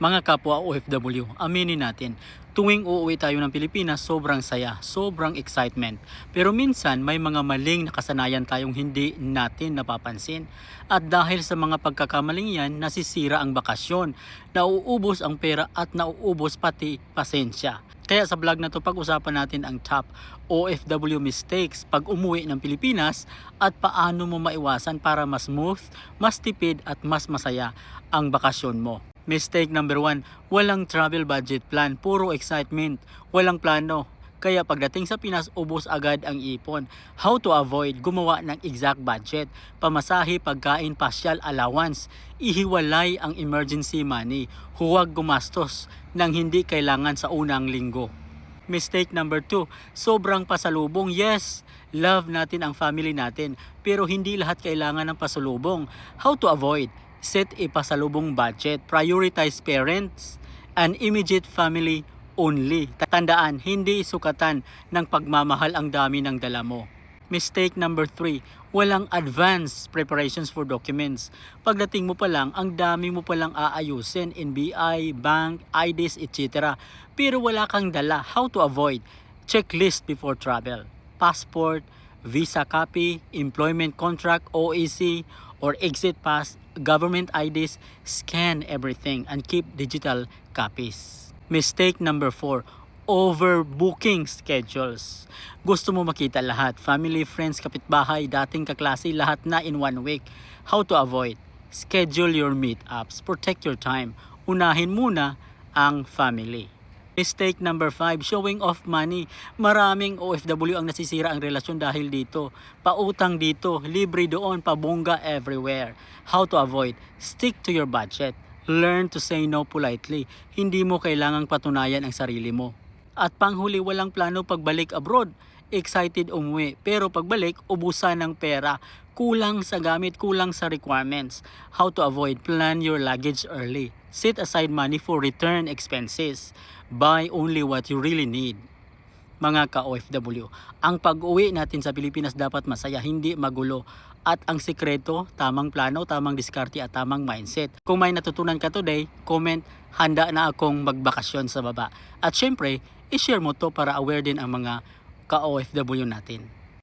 Mga kapwa OFW, aminin natin, tuwing uuwi tayo ng Pilipinas, sobrang saya, sobrang excitement. Pero minsan may mga maling nakasanayan tayong hindi natin napapansin. At dahil sa mga pagkakamaling yan, nasisira ang bakasyon, nauubos ang pera at nauubos pati pasensya. Kaya sa vlog na to pag-usapan natin ang top OFW mistakes pag umuwi ng Pilipinas at paano mo maiwasan para mas smooth, mas tipid at mas masaya ang bakasyon mo. Mistake number one, walang travel budget plan, puro excitement, walang plano. Kaya pagdating sa Pinas, ubos agad ang ipon. How to avoid? Gumawa ng exact budget. Pamasahe, pagkain, pasyal, allowance. Ihiwalay ang emergency money. Huwag gumastos ng hindi kailangan sa unang linggo. Mistake number two, sobrang pasalubong. Yes, love natin ang family natin, pero hindi lahat kailangan ng pasalubong. How to avoid? Set a pasalubong budget. Prioritize parents and immediate family only. Tandaan, hindi sukatan ng pagmamahal ang dami ng dala mo. Mistake number three, walang advance preparations for documents. Pagdating mo pa lang, ang dami mo pa lang aayusin, NBI, bank, IDs, etc. Pero wala kang dala. How to avoid? Checklist before travel. Passport, visa copy, employment contract, OEC, or exit pass, government IDs, scan everything and keep digital copies. Mistake number 4, overbooking schedules. Gusto mo makita lahat, family, friends, kapitbahay, dating kaklase, lahat na in one week. How to avoid? Schedule your meetups, protect your time. Unahin muna ang family. Mistake number 5, showing off money. Maraming OFW ang nasisira ang relasyon dahil dito. Pautang dito, libre doon, pabongga everywhere. How to avoid? Stick to your budget. Learn to say no politely. Hindi mo kailangang patunayan ang sarili mo. At panghuli, walang plano pagbalik abroad. Excited umuwi, pero pagbalik, ubusan ng pera. Kulang sa gamit, kulang sa requirements. How to avoid? Plan your luggage early. Set aside money for return expenses. Buy only what you really need mga ka-OFW. Ang pag-uwi natin sa Pilipinas dapat masaya, hindi magulo. At ang sikreto, tamang plano, tamang diskarte at tamang mindset. Kung may natutunan ka today, comment, handa na akong magbakasyon sa baba. At syempre, i-share mo to para aware din ang mga ka-OFW natin.